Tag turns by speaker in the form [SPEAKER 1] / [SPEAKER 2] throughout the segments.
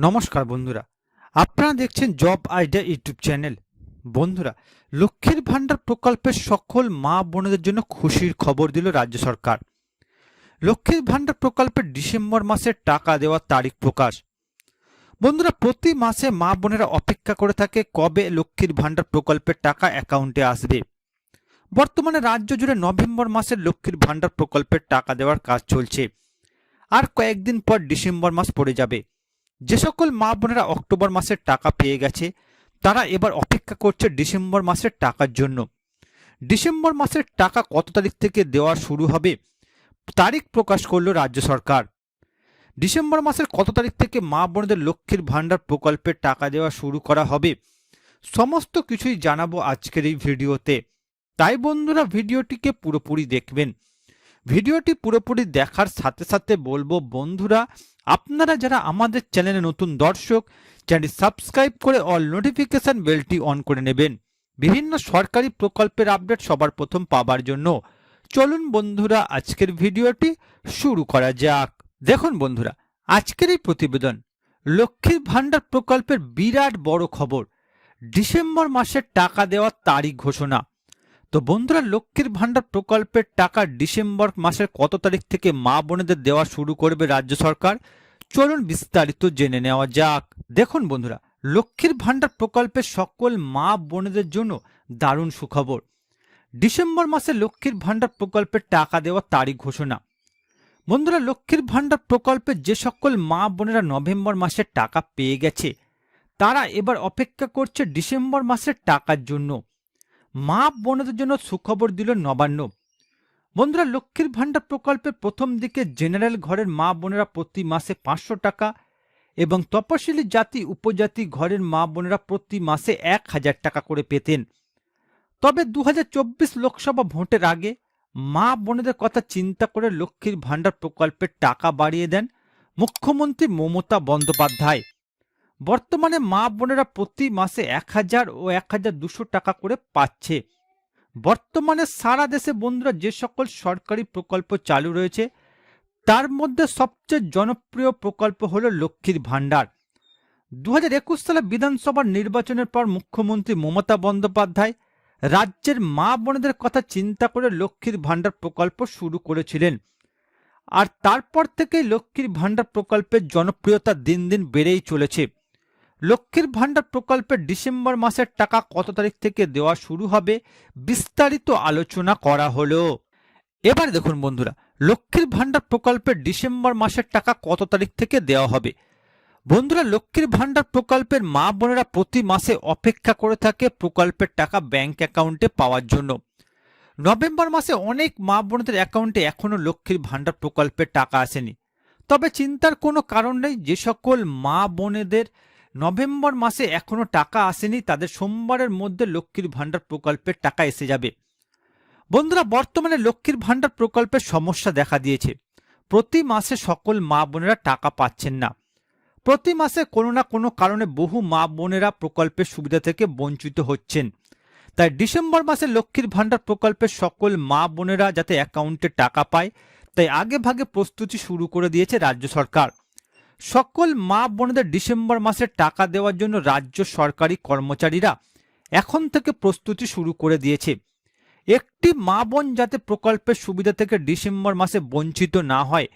[SPEAKER 1] নমস্কার বন্ধুরা। আপনারা দেখছেন জব আইডিয়া ইউটিউব চ্যানেল। বন্ধুরা, লক্ষ্মীর ভাণ্ডার প্রকল্পের সকল মা বোনদের জন্য খুশির খবর দিল রাজ্য সরকার। লক্ষ্মীর ভাণ্ডার প্রকল্পের ডিসেম্বর মাসের টাকা দেওয়ার তারিখ প্রকাশ। বন্ধুরা, প্রতি মাসে মা বোনেরা অপেক্ষা করে থাকে কবে লক্ষ্মীর ভাণ্ডার প্রকল্পের টাকা অ্যাকাউন্টে আসবে। বর্তমানে রাজ্য জুড়ে নভেম্বর মাসের লক্ষ্মীর ভাণ্ডার প্রকল্পের টাকা দেওয়ার কাজ চলছে। আর কয়েকদিন পর ডিসেম্বর মাস পড়ে যাবে। যে সকল মা বোনেরা অক্টোবর মাসের টাকা পেয়ে গেছে, তারা এবার অপেক্ষা করছে ডিসেম্বর মাসের টাকার জন্য। ডিসেম্বর মাসের টাকা কত তারিখ থেকে দেওয়া শুরু হবে, তারিখ প্রকাশ করল রাজ্য সরকার। ডিসেম্বর মাসের কত তারিখ থেকে মা বোনদের লক্ষ্মীর ভাণ্ডার প্রকল্পের টাকা দেওয়া শুরু করা হবে, সমস্ত কিছুই জানাব আজকের এই ভিডিওতে। তাই বন্ধুরা, ভিডিওটিকে পুরোপুরি দেখবেন। ভিডিওটি পুরোপুরি দেখার সাথে সাথে বলব, বন্ধুরা, আপনারা যারা আমাদের চ্যানেলে নতুন দর্শক, চ্যানেলটি সাবস্ক্রাইব করে অল নোটিফিকেশন বেলটি অন করে নেবেন। বিভিন্ন সরকারি প্রকল্পের আপডেট সবার প্রথম পাবার জন্য। চলুন, বন্ধুরা, আজকের ভিডিওটি শুরু করা যাক। দেখুন, বন্ধুরা, আজকের এই প্রতিবেদন লক্ষ্মীর ভাণ্ডার প্রকল্পের বিরাট বড় খবর। ডিসেম্বর মাসের টাকা দেওয়ার তারিখ ঘোষণা। তো বন্ধুরা, লক্ষ্মীর ভাণ্ডার প্রকল্পের টাকা ডিসেম্বর মাসের কত তারিখ থেকে মা বোনেদের দেওয়া শুরু করবে রাজ্য সরকার? চলুন বিস্তারিত জেনে নেওয়া যাক। দেখুন বন্ধুরা, লক্ষ্মীর ভাণ্ডার প্রকল্পের সকল মা বোনেদের জন্য দারুণ সুখবর। ডিসেম্বর মাসে লক্ষ্মীর ভাণ্ডার প্রকল্পের টাকা দেওয়ার তারিখ ঘোষণা। বন্ধুরা, লক্ষ্মীর ভাণ্ডার প্রকল্পে যে সকল মা বোনেরা নভেম্বর মাসে টাকা পেয়ে গেছে, তারা এবার অপেক্ষা করছে ডিসেম্বর মাসের টাকার জন্য। মা বোনদের জন্য সুখবর দিল নবান্ন। বন্ধুরা, লক্ষ্মীর ভাণ্ডার প্রকল্পের প্রথম দিকে জেনারেল ঘরের মা বোনেরা প্রতি মাসে পাঁচশো টাকা এবং তপশিলি জাতি, উপজাতি ঘরের মা বোনেরা প্রতি মাসে এক হাজার টাকা করে পেতেন। তবে দু হাজার চব্বিশ লোকসভা ভোটের আগে মা বোনেদের কথা চিন্তা করে লক্ষ্মীর ভাণ্ডার প্রকল্পের টাকা বাড়িয়ে দেন মুখ্যমন্ত্রী মমতা বন্দ্যোপাধ্যায়। বর্তমানে মা বোনেরা প্রতি মাসে এক হাজার ও এক হাজার দুশো টাকা করে পাচ্ছে। বর্তমানে সারা দেশে বন্ধুরা যে সকল সরকারি প্রকল্প চালু রয়েছে, তার মধ্যে সবচেয়ে জনপ্রিয় প্রকল্প হল লক্ষ্মীর ভাণ্ডার। দু হাজার একুশ সালে বিধানসভার নির্বাচনের পর মুখ্যমন্ত্রী মমতা বন্দ্যোপাধ্যায় রাজ্যের মা বোনেদের কথা চিন্তা করে লক্ষ্মীর ভাণ্ডার প্রকল্প শুরু করেছিলেন। আর তারপর থেকেই লক্ষ্মীর ভাণ্ডার প্রকল্পের জনপ্রিয়তা দিন দিন বেড়েই চলেছে। লক্ষ্মীর ভাণ্ডার প্রকল্পের ডিসেম্বর মাসের টাকা কত তারিখ থেকে দেওয়া শুরু হবে বিস্তারিত আলোচনা করা হলো। এবার দেখুন বন্ধুরা, লক্ষ্মীর ভাণ্ডার প্রকল্পের ডিসেম্বর মাসের টাকা কত তারিখ থেকে দেওয়া হবে? বন্ধুরা, লক্ষ্মীর ভাণ্ডার প্রকল্পের মা বোনেরা প্রতি মাসে অপেক্ষা করে থাকে প্রকল্পের টাকা ব্যাংক অ্যাকাউন্টে পাওয়ার জন্য। নভেম্বর মাসে অনেক মা বোনদের অ্যাকাউন্টে এখনও লক্ষ্মীর ভাণ্ডার প্রকল্পের টাকা আসেনি। তবে চিন্তার কোনো কারণ নেই, যে সকল মা বোনেদের নভেম্বর মাসে এখনও টাকা আসেনি, তাদের সোমবারের মধ্যে লক্ষ্মীর ভাণ্ডার প্রকল্পের টাকা এসে যাবে। বন্ধুরা, বর্তমানে লক্ষ্মীর ভাণ্ডার প্রকল্পের সমস্যা দেখা দিয়েছে। প্রতি মাসে সকল মা বোনেরা টাকা পাচ্ছেন না। প্রতি মাসে কোনো না কোনো কারণে বহু মা বোনেরা প্রকল্পের সুবিধা থেকে বঞ্চিত হচ্ছেন। তাই ডিসেম্বর মাসে লক্ষ্মীর ভাণ্ডার প্রকল্পের সকল মা বোনেরা যাতে অ্যাকাউন্টে টাকা পায়, তাই আগে ভাগে প্রস্তুতি শুরু করে দিয়েছে রাজ্য সরকার। সকল মা বোনেদের ডিসেম্বর মাসে টাকা দেওয়ার জন্য রাজ্য সরকারি কর্মচারীরা এখন থেকে প্রস্তুতি শুরু করে দিয়েছে। একটি মা বোন যাতে প্রকল্পের সুবিধা থেকে ডিসেম্বর মাসে বঞ্চিত না হয়,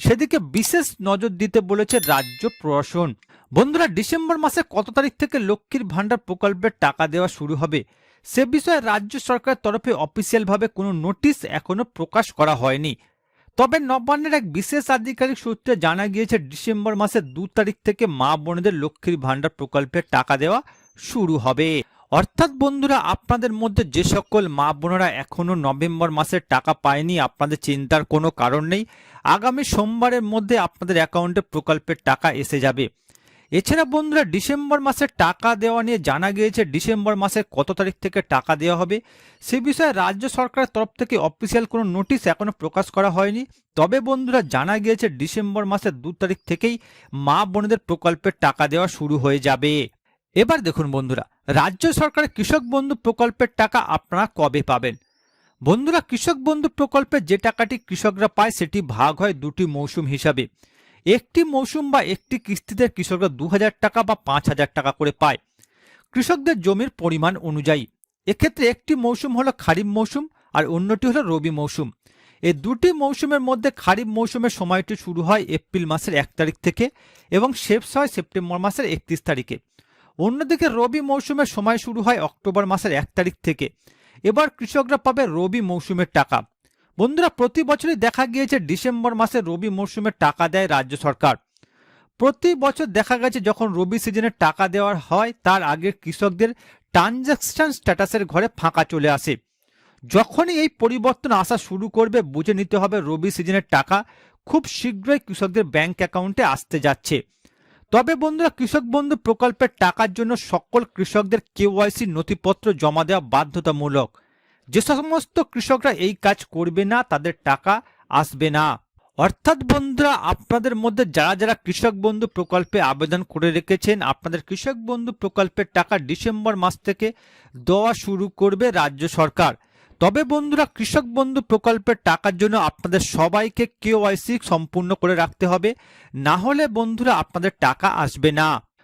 [SPEAKER 1] সেদিকে বিশেষ নজর দিতে বলেছে রাজ্য প্রশাসন। বন্ধুরা, ডিসেম্বর মাসে কত তারিখ থেকে লক্ষ্মীর ভাণ্ডার প্রকল্পের টাকা দেওয়া শুরু হবে, সে বিষয়ে রাজ্য সরকারের তরফে অফিসিয়ালভাবে কোনো নোটিশ এখনও প্রকাশ করা হয়নি। তবে নবান্নের এক বিশেষ আধিকারিক সূত্রে জানা গিয়েছে, ডিসেম্বর মাসের দু তারিখ থেকে মা বোনেদের লক্ষ্মীর ভাণ্ডার প্রকল্পের টাকা দেওয়া শুরু হবে। অর্থাৎ বন্ধুরা, আপনাদের মধ্যে যে সকল মা বোনেরা এখনও নভেম্বর মাসের টাকা পায়নি, আপনাদের চিন্তার কোনো কারণ নেই। আগামী সোমবারের মধ্যে আপনাদের অ্যাকাউন্টে প্রকল্পের টাকা এসে যাবে। এছাড়া বন্ধুরা ডিসেম্বর মাসে টাকা দেওয়া নিয়ে জানা গিয়েছে ডিসেম্বর মাসের কত তারিখ থেকে টাকা দেওয়া হবে। সে বিষয়ে রাজ্য সরকারের তরফ থেকে অফিসিয়াল কোনো নোটিশ এখনও প্রকাশ করা হয়নি। তবে বন্ধুরা জানা গিয়েছে ডিসেম্বর মাসের দু তারিখ থেকেই মা বোনেদের প্রকল্পের টাকা দেওয়া শুরু হয়ে যাবে। এবার দেখুন বন্ধুরা, রাজ্য সরকারের কৃষক বন্ধু প্রকল্পের টাকা আপনারা কবে পাবেন? বন্ধুরা, কৃষক বন্ধু প্রকল্পে যে টাকাটি কৃষকরা পায় সেটি ভাগ হয় দুটি মৌসুম হিসাবে। একটি মৌসুম বা একটি কিস্তিতে কৃষকরা দু হাজার টাকা বা পাঁচ হাজার টাকা করে পায়। কৃষকদের জমির পরিমাণ অনুযায়ী। এক্ষেত্রে একটি মৌসুম হলো খারিফ মৌসুম আর অন্যটি হলো রবি মৌসুম। এই দুটি মৌসুমের মধ্যে খারিফ মৌসুমের সময়টি শুরু হয় এপ্রিল মাসের এক তারিখ থেকে এবং শেষ হয় সেপ্টেম্বর মাসের একত্রিশ তারিখে। অন্যদিকে রবি মৌসুমের সময় শুরু হয় অক্টোবর মাসের এক তারিখ থেকে। এবার কৃষকরা পাবে রবি মৌসুমের টাকা। বন্ধুরা, প্রতি বছরই দেখা গিয়েছে ডিসেম্বর মাসে রবি মরশুমে টাকা দেয় রাজ্য সরকার। প্রতি বছর দেখা গেছে যখন রবি সিজনে টাকা দেওয়ার হয়, তার আগে কৃষকদের ট্রানজাকশন স্ট্যাটাসের ঘরে ফাঁকা চলে আসে। যখনই এই পরিবর্তন আসা শুরু করবে, বুঝে নিতে হবে রবি সিজনের টাকা খুব শীঘ্রই কৃষকদের ব্যাংক অ্যাকাউন্টে আসতে যাচ্ছে। তবে বন্ধুরা, কৃষক বন্ধু প্রকল্পের টাকার জন্য সকল কৃষকদের কেওয়াইসি নথিপত্র জমা দেওয়া বাধ্যতামূলক। যে সমস্ত কৃষকরা এই কাজ করবে না, তাদের টাকা আসবে না। অর্থাৎ বন্ধুরা, আপনাদের মধ্যে যারা যারা কৃষক বন্ধু প্রকল্পে আবেদন করে রেখেছেন, আপনাদের কৃষক বন্ধু প্রকল্পের টাকা ডিসেম্বর মাস থেকে দেওয়া শুরু করবে রাজ্য সরকার। তবে বন্ধুরা, কৃষক বন্ধু প্রকল্পের টাকার জন্য আপনাদের সবাইকে কেওয়াইসি সম্পূর্ণ করে রাখতে হবে। না হলে বন্ধুরা, আপনাদের টাকা আসবে না।